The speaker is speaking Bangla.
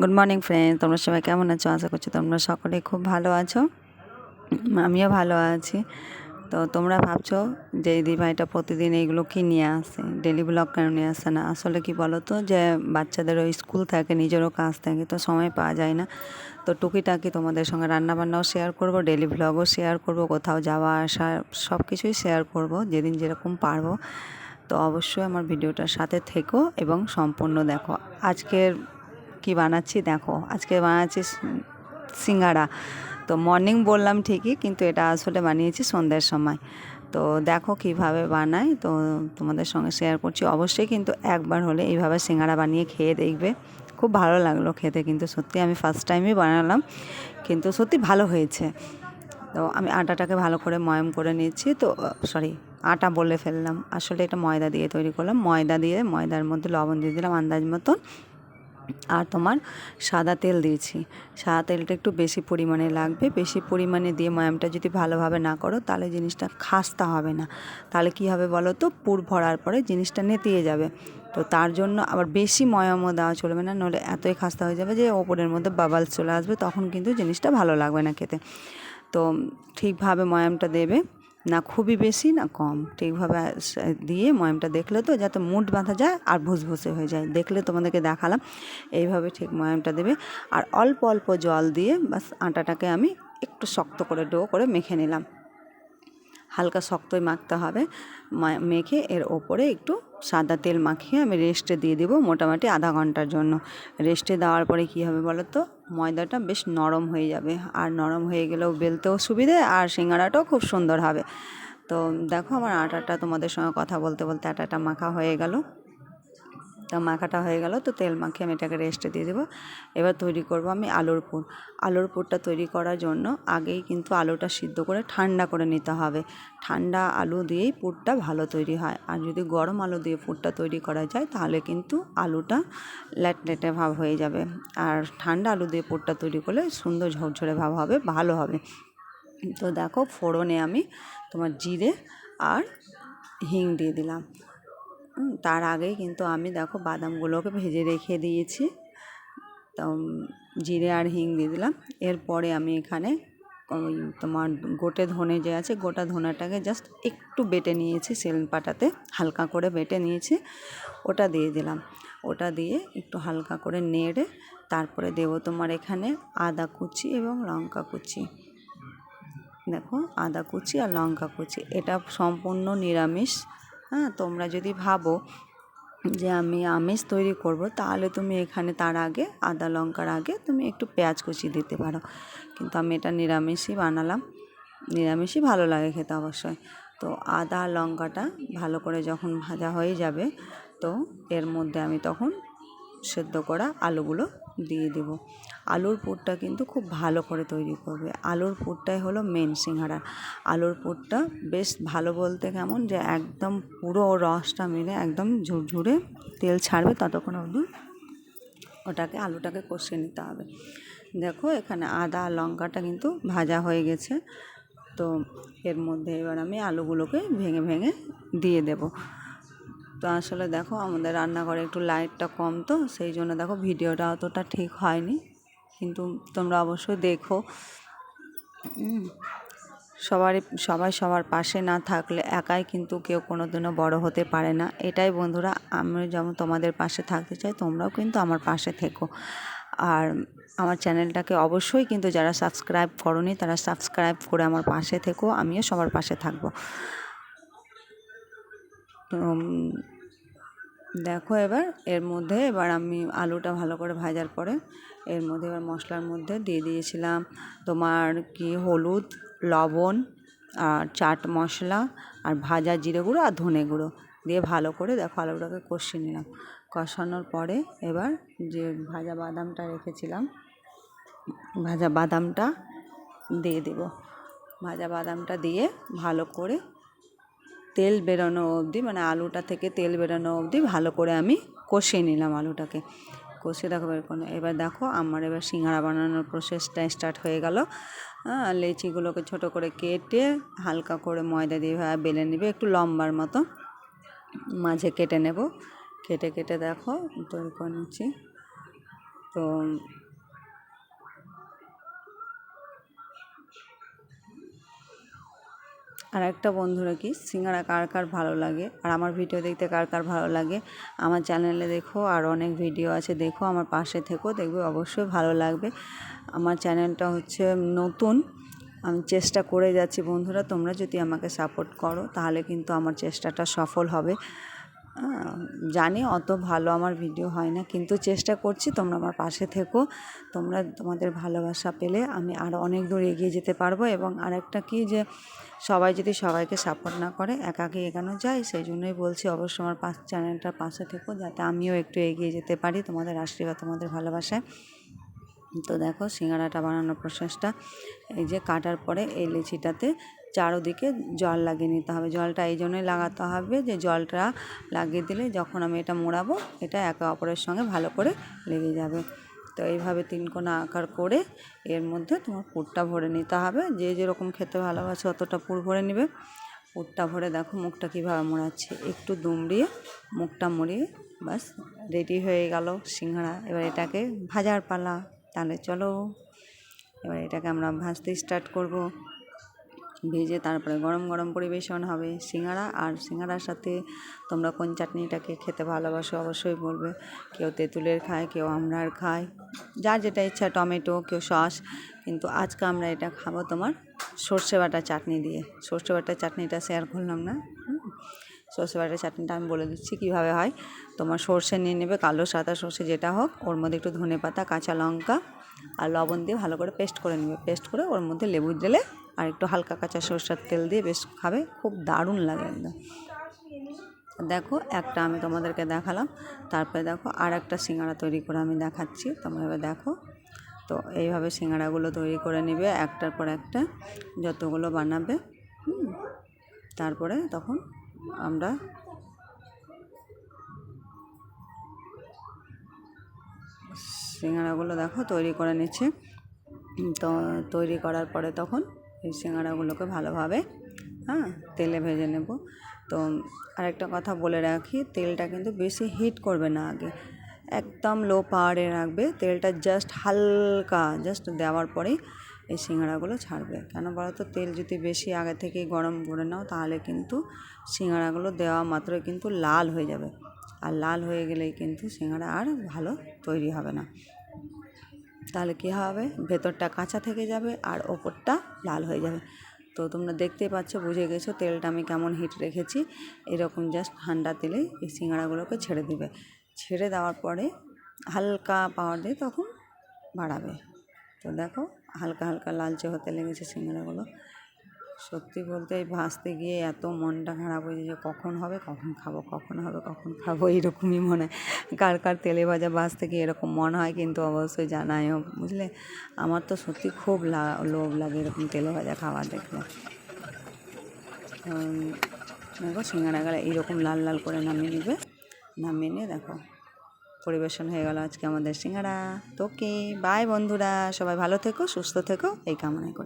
গুড মর্নিং ফ্রেন্ড তোমরা সবাই কেমন আছো? আশা করছি তোমরা সকলে খুব ভালো আছো। আমিও ভালো আছি। তো তোমরা ভাবছ যে এই দিভাইটা প্রতিদিন এইগুলো কি নিয়ে আসে? ডেলি ব্লগ কেন নিয়ে আসে না? আসলে কি বলো তো যে বাচ্চাদেরও স্কুল থাকে, নিজেরও কাজ থাকে, তো সময় পাওয়া যায় না। তো টুকিটাকি তোমাদের সঙ্গে রান্নাবান্নাও শেয়ার করব ডেলি ব্লগও শেয়ার করব, কোথাও যাওয়া আসা সব কিছুই শেয়ার করব, যেদিন যেরকম পারব। তো অবশ্যই আমার ভিডিওটার সাথে থেকো এবং সম্পূর্ণ দেখো। আজকের কি বানাচ্ছি দেখো। আজকে বানাচ্ছি স- সিঙ্গাড়া তো মর্নিং বললাম ঠিকই, কিন্তু এটা আসলে বানিয়েছি সন্ধ্যের সময়। তো দেখো কীভাবে বানাই তো তোমাদের সঙ্গে শেয়ার করছি। অবশ্যই কিন্তু একবার হলে এইভাবে সিঙ্গাড়া বানিয়ে খেয়ে দেখবে। খুব ভালো লাগল খেতে কিন্তু, সত্যি আমি ফার্স্ট টাইমই বানালাম, কিন্তু সত্যি ভালো হয়েছে। তো আমি আটাটাকে ভালো করে ময়ম করে নিচ্ছি। তো সরি আটা বলে ফেললাম। আসলে এটা ময়দা দিয়ে তৈরি করলাম। ময়দা দিয়ে, ময়দার মধ্যে লবণ দিয়ে দিলাম আন্দাজ মতন। আর তোমার সাদা তেল দিয়েছি। সাদা তেলটা একটু বেশি পরিমাণে লাগবে। বেশি পরিমাণে দিয়ে ময়ামটা যদি ভালোভাবে না করো, তাহলে জিনিসটা খাস্তা হবে না। তাহলে কি হবে বলো তো? পুর ভরার পরে জিনিসটা নেতিয়ে যাবে। তো তার জন্য আবার বেশি ময়ামও দেওয়া চলবে না নলে এতই খাস্তা হয়ে যাবে যে ওপরের মধ্যে বাবালস চলে আসবে, তখন কিন্তু জিনিসটা ভালো লাগবে না খেতে। তো ঠিকভাবে ময়ামটা দেবে। না খুবই বেশি, না কম। ঠিকভাবে দিয়ে ময়ামটা দেখলে তো যাতে মুঠ বাঁধা যায় আর ভুসভুসে হয়ে যায়। দেখলে তোমাদেরকে দেখালাম, এইভাবে ঠিক ময়ামটা দেবে। আর অল্প অল্প জল দিয়ে বাস আটাটাকে আমি একটু শক্ত করে ডো করে মেখে নিলাম। হালকা শক্তই মাখতে হবে। মেখে এর ওপরে একটু সাদা তেল মাখিয়ে আমি রেস্টে দিয়ে দেবো মোটামুটি আধা ঘণ্টার জন্য। রেস্টে দেওয়ার পরে কী হবে বলো তো ময়দাটা বেশ নরম হয়ে যাবে। আর নরম হয়ে গেলেও বেলতেও সুবিধে, আর সিঙ্গারাটাও খুব সুন্দর হবে। তো দেখো আমার আটাটা তোমাদের সঙ্গে কথা বলতে বলতে আটাটা মাখা হয়ে গেল। তা মাখাটা হয়ে গেল, তো তেল মাখিয়ে আমি এটাকে রেস্টে দিয়ে দেবো। এবার তৈরি করব আমি আলুর পুর। আলুর পুরটা তৈরি করার জন্য আগেই কিন্তু আলুটা সিদ্ধ করে ঠান্ডা করে নিতে হবে। ঠান্ডা আলু দিয়েই পুরটা ভালো তৈরি হয়। আর যদি গরম আলু দিয়ে পুরটা তৈরি করা যায়, তাহলে কিন্তু আলুটা ল্যাটলেটে ভাব হয়ে যাবে। আর ঠান্ডা আলু দিয়ে পুরটা তৈরি করলে সুন্দর ঝরঝরে ভাব হবে, ভালো হবে। তো দেখো ফোড়নে আমি তোমার জিরে আর হিং দিয়ে দিলাম। তার আগেই কিন্তু আমি দেখো বাদামগুলোকে ভেজে রেখে দিয়েছি। তো, জিরে আর হিং দিয়ে দিলাম। এরপরে আমি এখানে ওই তোমার গোটে ধনে যে আছে, গোটা ধনেটাকে জাস্ট একটু বেটে নিয়েছি সেল পাটাতে, হালকা করে বেটে নিয়েছি। ওটা দিয়ে দিলাম। ওটা দিয়ে একটু হালকা করে নেড়ে তারপরে দেবো তোমার এখানে আদা কুচি এবং লঙ্কা কুচি। দেখো, আদা কুচি আর লঙ্কা কুচি, এটা সম্পূর্ণ নিরামিষ। হ্যাঁ তোমরা যদি ভাবো যে আমি আমিষ তৈরি করব, তাহলে তুমি এখানে তার আগে আদা লঙ্কার আগে তুমি একটু পেঁয়াজ কুচি দিতে পারো। কিন্তু আমি এটা নিরামিষই বানালাম। নিরামিষই ভালো লাগে খেতে অবশ্যই। তো আদা লঙ্কাটা ভালো করে যখন ভাজা হয়ে যাবে, তো এর মধ্যে আমি তখন সেদ্ধ করা আলুগুলো দিয়ে দেব। আলুর পুরটা কিন্তু খুব ভালো করে তৈরি করবে। আলুর পুরটাই হলো মেন সিঙ্গারা। আলুর পুরটা বেশ ভালো বলতে কেমন যে একদম পুরো রসটা মিলে একদম ঝুরঝুরে তেল ছাড়বে ততক্ষণ অবধি ওটাকে, আলুটাকে কষিয়ে নিতে হবে। দেখো এখানে আদা, লঙ্কাটা কিন্তু ভাজা হয়ে গেছে। তো এর মধ্যে এবার আমি আলুগুলোকে ভেঙে ভেঙে দিয়ে দেবো। তো আসলে দেখো আমাদের রান্নাঘরে একটু লাইটটা কম তো, সেই জন্য দেখো ভিডিওটা অতটা ঠিক হয়নি। কিন্তু তোমরা অবশ্যই দেখো। সবারই, সবাই সবার পাশে না থাকলে একাই কিন্তু কেউ কোনো দিনও বড়ো হতে পারে না। এটাই বন্ধুরা, আমি যেমন তোমাদের পাশে থাকতে চাই, তোমরাও কিন্তু আমার পাশে থেকো। আর আমার চ্যানেলটাকে অবশ্যই কিন্তু যারা সাবস্ক্রাইব করনি, তারা সাবস্ক্রাইব করে আমার পাশে থেকো, আমিও সবার পাশে থাকব। তো দেখো এবার, এর মধ্যে এবার আমি আলুটা ভালো করে ভাজার পরে এর মধ্যে এবার মশলার মধ্যে দিয়ে দিয়েছিলাম তোমার কি হলুদ, লবণ আর চাট মশলা আর ভাজা জিরে গুঁড়ো আর ধনে গুঁড়ো দিয়ে ভালো করে দেখো আলুটাকে কষিয়ে নিলাম। কষানোর পরে এবার যে ভাজা বাদামটা রেখেছিলাম, ভাজা বাদামটা দিয়ে দেব। ভাজা বাদামটা দিয়ে ভালো করে তেল বেরোনো অবধি মানে আলুটা থেকে তেল বেরোনো অবধি ভালো করে আমি কষিয়ে নিলাম আলুটাকে। কষিয়ে দেখো বের এবার দেখো আমার এবার সিঙ্গারা বানানোর প্রসেসটা স্টার্ট হয়ে গেল। লেচিগুলোকে ছোট করে কেটে হালকা করে ময়দা দিয়ে বেলে নেবে, একটু লম্বার মতো। মাঝে কেটে নেব। কেটে কেটে দেখো, তৈরি করে নিচ্ছি। তো আর একটা বন্ধুরা কি, সিঙ্গারা কার কার ভালো লাগে, আর আমার ভিডিও দেখতে কার কার ভালো লাগে, আমার চ্যানেলে দেখো, আর অনেক ভিডিও আছে, দেখো, আমার পাশে থেকো, দেখবে অবশ্যই ভালো লাগবে। আমার চ্যানেলটা হচ্ছে নতুন, আমি চেষ্টা করে যাচ্ছি বন্ধুরা, তোমরা যদি আমাকে সাপোর্ট করো, তাহলে কিন্তু আমার চেষ্টাটা সফল হবে। জানি অত ভালো আমার ভিডিও হয় না, কিন্তু চেষ্টা করছি তোমরা আমার পাশে থেকো। তোমরা তোমাদের ভালোবাসা পেলে আমি আরও অনেক দূর এগিয়ে যেতে পারব এবং আরেকটা কি যে, সবাই যদি সবাইকে সাপোর্ট না করে, একাকে এগানো যায়, সেই জন্যই বলছি অবশ্যই আমার পাশ চ্যানেলটার পাশে থেকো যাতে আমিও একটু এগিয়ে যেতে পারি তোমাদের আশীর্বাদ, তোমাদের ভালোবাসায়। তো দেখো সিঙ্গারাটা বানানোর প্রসেসটা, এই যে কাটার পরে এই লিচিটাতে চারোদিকে জল লাগিয়ে নিতে হবে। জলটা এই জন্যই লাগাতে হবে যে জলটা লাগিয়ে দিলে যখন আমি এটা মোড়াবো, এটা একে অপরের সঙ্গে ভালো করে লেগে যাবে। তো এইভাবে তিন কোনা আকার করে এর মধ্যে তোমার পুরটা ভরে নিতে হবে। যে যেরকম খেতে ভালোবাসে অতটা পুর ভরে নেবে। পুরটা ভরে দেখো মুখটা কীভাবে মোড়াচ্ছে। একটু দুমড়িয়ে মুখটা মুড়িয়ে বাস রেডি হয়ে গেল সিঙ্গারা। এবার এটাকে ভাজার পালা। তাহলে চলো, এবার এটাকে আমরা ভাজতে স্টার্ট করব। ভেজে তারপরে গরম গরম পরিবেশন হবে সিঙ্গারা, আর সিঙ্গারার সাথে তোমরা কোন চাটনিটাকে খেতে ভালোবাসো অবশ্যই বলবে। কেউ তেঁতুলের খায়, কেউ আমড়ার খায়, যার যেটা ইচ্ছা টমেটো, কেউ সস, কিন্তু আজকে আমরা এটা খাব তোমার সর্ষে বাটা চাটনি দিয়ে। সর্ষে বাটা চাটনিটা শেয়ার করলাম না। সর্ষে বাটা চাটনিটা আমি বলে দিচ্ছি কীভাবে হয়। তোমার সর্ষে নিয়ে নেবে কালো সাদা সর্ষে যেটা হোক ওর মধ্যে একটু ধনে পাতা কাঁচা লঙ্কা আর লবণ দিয়ে ভালো করে পেস্ট করে নেবে। পেস্ট করে ওর মধ্যে লেবু দিলে আর একটু হালকা কাঁচা সর্ষের তেল দিয়ে বেশ খাবে খুব দারুণ লাগে একদম। দেখো একটা আমি তোমাদেরকে দেখালাম তারপরে দেখো আর একটা সিঙ্গারা তৈরি করে আমি দেখাচ্ছি তোমরা এবার দেখো। তো এইভাবে সিঙ্গারাগুলো তৈরি করে নেবে একটার পর একটা যতগুলো বানাবে হুম, তারপরে তখন আমরা সিঙ্গারাগুলো দেখো, তৈরি করে নিচ্ছে। তো তৈরি করার পরে তখন এই সিঙ্গারাগুলোকে ভালোভাবে হ্যাঁ তেলে ভেজে নেব। তো আরেকটা কথা বলে রাখি, তেলটা কিন্তু বেশি হিট করবে না আগে। একদম লো পাওয়ারে রাখবে, তেলটা জাস্ট হালকা জাস্ট দেওয়ার পরেই এই সিঙ্গারাগুলো ছাড়বে। কেন বলো তো? তেল যদি বেশি আগে থেকেই গরম করে নাও, তাহলে কিন্তু সিঙ্গারাগুলো দেওয়া মাত্রই কিন্তু লাল হয়ে যাবে। আর লাল হয়ে গেলেই কিন্তু সিঙ্গারা আর ভালো তৈরি হবে না। তাহলে কী হবে? ভেতরটা কাঁচা থেকে যাবে আর ওপরটা লাল হয়ে যাবে। তো তোমরা দেখতেই পাচ্ছ, বুঝে গেছো তেলটা আমি কেমন হিট রেখেছি। এরকম জাস্ট ঠান্ডা তেলে এই সিঙ্গারাগুলোকে ছেড়ে দিবে। ছেড়ে দেওয়ার পরে হালকা পাওয়ার দিয়ে তখন বাড়াবে। তো দেখো, হালকা হালকা লালচে হতে লেগেছে সিঙ্গারাগুলো। সত্যি বলতে এই ভাজতে গিয়ে এত মনটা খারাপ হয়ে যায় যে কখন হবে, কখন খাব, কখন হবে, কখন খাব, এইরকমই মনে কার কার তেলে ভাজা ভাজতে গিয়ে এরকম মনে হয় কিন্তু অবশ্যই জানাইও বুঝলে? আমার তো সত্যি খুব লোভ লাগে এরকম তেলে ভাজা খাবার দেখলে। দেখো সিঙ্গারাগুলো এইরকম লাল লাল করে নামিয়ে নিবে নামিয়ে নিয়ে দেখো। পরিবেশন হয়ে গেল আজকে আমাদের সিঙ্গারা। তোকে বাই বন্ধুরা, সবাই ভালো থেকো, সুস্থ থেকো, এই কামনা করি।